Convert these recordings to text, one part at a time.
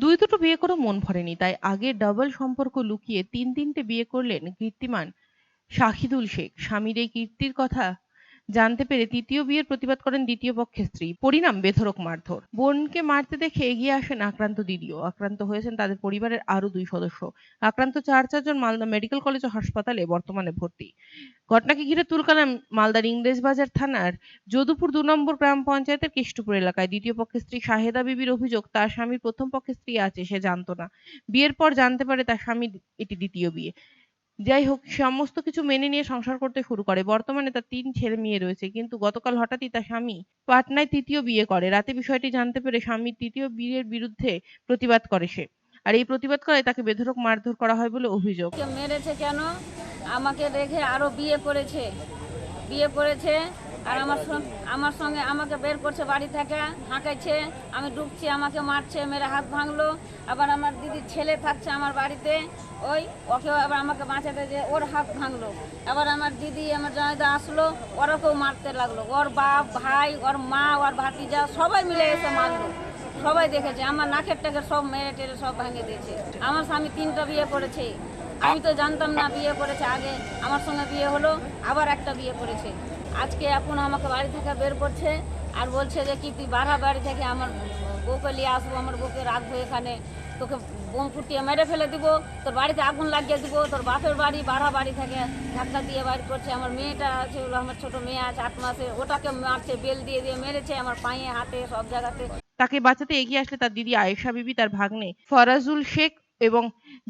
দুই দুটো বিয়ে করে মন ভরেনি, তাই আগে ডাবল সম্পর্ক লুকিয়ে তিন তিনটে বিয়ে করলেন কীর্তিমান শাহিদুল শেখ। স্বামীর এই কীর্তির কথা জানতে পেরে তৃতীয় বিয়ের প্রতিবাদ করেন দ্বিতীয় পক্ষের স্ত্রী। পরিণাম বেধড়ক মারধর। বোনকে মারতে দেখে এগিয়ে আসেন আক্রান্ত দিদিও। আক্রান্ত হয়েছেন তাদের পরিবারের আরও দুই সদস্য। আক্রান্ত চার চারজন মালদা মেডিকেল কলেজ ও হাসপাতালে বর্তমানে ভর্তি। ঘটনাকে ঘিরে তুলকালাম মালদার ইংরেজবাজার থানার যদুপুর দু নম্বর গ্রাম পঞ্চায়েতের কেষ্টপুর এলাকায় দ্বিতীয় পক্ষের স্ত্রী শাহেদা বিবির অভিযোগ, তার স্বামীর প্রথম পক্ষের স্ত্রী আছে, সে জানতো না। বিয়ের পর জানতে পারে তার স্বামী এটি দ্বিতীয় বিয়ে। যাই হোক সমস্ত কিছু মেনে নিয়ে সংসার করতে শুরু করে। বর্তমানে তার তিন ছেলে মেয়ে রয়েছে, কিন্তু গতকাল হঠাৎই তার স্বামী পাটনায় তৃতীয় বিয়ে করে। রাতে বিষয়টি জানতে পেরে স্বামী তৃতীয় বিয়ের বিরুদ্ধে প্রতিবাদ করে সে। আর এই প্রতিবাদ করে তাকে বেধরক মারধর করা হয় বলে অভিযোগ। মেরেছে কেন? আমাকে রেখে আরও বিয়ে করেছে। বিয়ে করেছে আর আমার আমার সঙ্গে আমাকে বের করছে, বাড়ি থেকে হাঁকাইছে আমি ডুবছি, আমাকে মারছে, মেরে হাত ভাঙলো। আবার আমার দিদির ছেলে থাকছে আমার বাড়িতে, ওই ওকেও আবার আমাকে বাঁচাতে যে ওর হাত ভাঙলো। আবার আমার দিদি, আমার জয়দা আসলো, ওরাকেও মারতে লাগল। ওর বাপ, ভাই, ওর মা, ওর ভাতিজা সবাই মিলে এসে মারলো। সবাই দেখেছে, আমার নাকের টাকে সব মেরে টেরে সব ভেঙে দিয়েছে। আমার স্বামী তিনটা বিয়ে করেছে। আমি তো জানতাম না বিয়ে করেছে, আগে আমার সঙ্গে বিয়ে হলো, আবার একটা বিয়ে করেছে। আজকে এখন আমাকে বাড়ি থেকে বের করছে আর বলছে যে, কি তুই বাড়া বাড়ি থেকে আমার বউকে নিয়ে আসব? আমার বউকে রাখব এখানে তোকে বোম ফুটিয়ে মেরে ফেলে দিব। তোর বাড়িতে আগুন লাগিয়ে দিব। তোর বাপের বাড়ি বাড়া বাড়ি থেকে ধাক্কা দিয়ে বাড়ি করছে। আমার মেয়েটা আছে আমার ছোট মেয়ে আছে, আট মাসে। ওটাকে মারছে, বেল দিয়ে দিয়ে মেরেছে। আমার পায়ে, হাতে, সব জায়গাতে। তাকে বাঁচাতে এগিয়ে আসলে তার দিদি আয়েশা বিবি, তার ভাগ্নে ফরাজুল শেখ এবং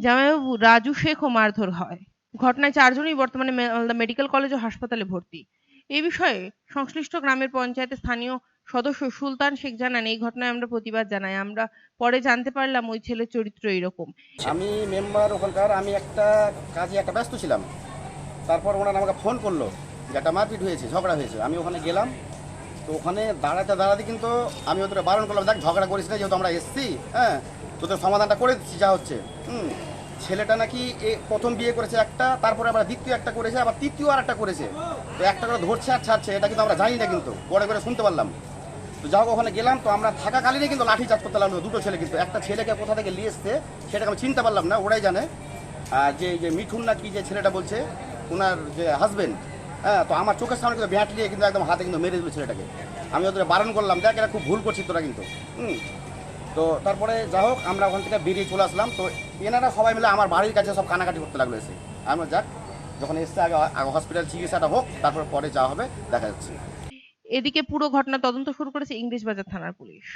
জামাইবাবু রাজু শেখও মারধর হয়। ঘটনায় চারজনই বর্তমানে মালদা মেডিকেল কলেজ ও হাসপাতালে ভর্তি। এই বিষয়ে সংশ্লিষ্ট গ্রামের পঞ্চায়েতের স্থানীয় সদস্য সুলতান শেখ জানান, এই ঘটনায় আমরা প্রতিবাদ জানাই। আমরা পরে জানতে পারলাম ওই ছেলের চরিত্র এরকম। আমি মেম্বার ওখানকার, আমি একটা কাজে একটা ব্যস্ত ছিলাম। তারপর ওনারা আমাকে ফোন করল যে একটা মারপিট হয়েছে, ঝগড়া হয়েছে। আমি ওখানে গেলাম, তো ওখানে দাঁড়াতে দাঁড়াতে কিন্তু আমি ওদের বারণ করলাম, দেখ, ঝগড়া করিস না, যেহেতু আমরা এসছি হ্যাঁ তোদের সমাধানটা করে দিচ্ছি, যা হচ্ছে। হুম ছেলেটা নাকি প্রথম বিয়ে করেছে একটা, তারপরে আবার দ্বিতীয় একটা করেছে, আবার তৃতীয় আর একটা করেছে। তো একটা করে ধরছে আর ছাড়ছে, এটা কিন্তু আমরা জানি না কিন্তু, পরে করে শুনতে পারলাম। তো যাও ওখানে গেলাম, তো আমরা থাকাকালীনই কিন্তু লাঠি চার্জ করতে লাগল দুটো ছেলে কিন্তু। একটা ছেলেকে কোথা থেকে নিয়ে এসছে, সেটাকে আমি চিনতে পারলাম না, ওরাই জানে। আর যে যে মিঠুন না কি যে ছেলেটা বলছে ওনার যে হাজবেন্ড হ্যাঁ তো আমার চোখের সামনে কিন্তু ব্যাট নিয়ে কিন্তু একদম হাতে কিন্তু মেরে দিল ছেলেটাকে। আমি ওদের বারণ করলাম, দেখ এটা খুব ভুল করছি তোরা কিন্তু। হুম। তো তারপরে যা হোক, আমরা ওখান থেকে বেরিয়ে চলে আসলাম। তো এনারা সবাই মিলে আমার বাড়ির কাছে সব কানাকাটি করতে লাগল এসে। আমি যাক, যখন এসছে আগে আগে হসপিটাল চিকিৎসাটা হোক, তারপর পরে যা হবে দেখা যাচ্ছে। এদিকে পুরো ঘটনা তদন্ত শুরু করেছে ইংলিশ বাজার থানার পুলিশ।